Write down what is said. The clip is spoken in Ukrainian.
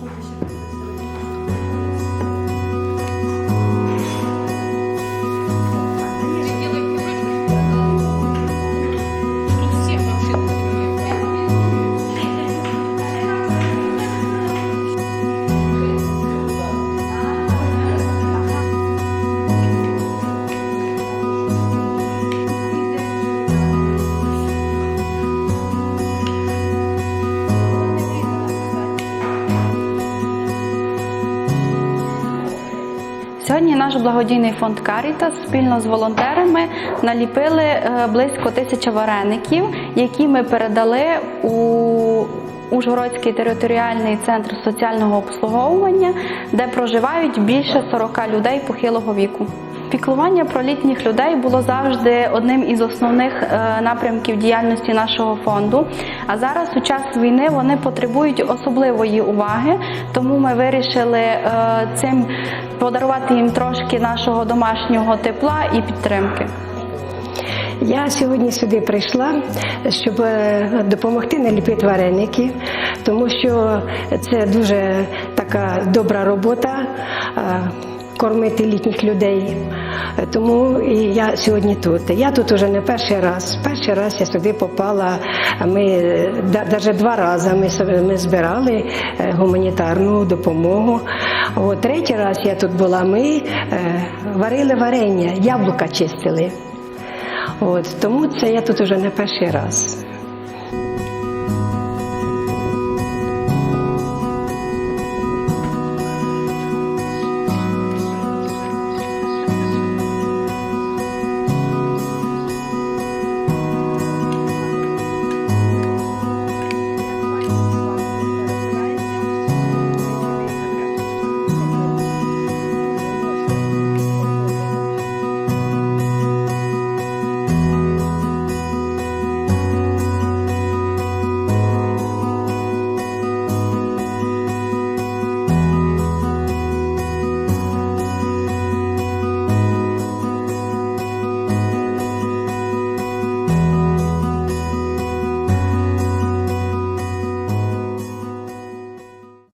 会不？Сьогодні наш благодійний фонд Карітас спільно з волонтерами наліпили е, близько тисячі вареників, які ми передали у Ужгородський територіальний центр соціального обслуговування, де проживають більше 40 людей похилого віку. Піклування про літніх людей було завжди одним із основних е, напрямків діяльності нашого фонду. А зараз у час війни вони потребують особливої уваги, тому ми вирішили е, цим подарувати їм трошки нашого домашнього тепла і підтримки. Я сьогодні сюди прийшла, щоб е, допомогти наліпити вареники, тому що це дуже така добра робота кормити літніх людей. Тому і я сьогодні тут. Я тут уже не перший раз. Перший раз я сюди попала. Ми навіть два рази ми, ми збирали е, гуманітарну допомогу. От, третій раз я тут була. Ми е, варили варення, яблука чистили. От тому це я тут уже не перший раз.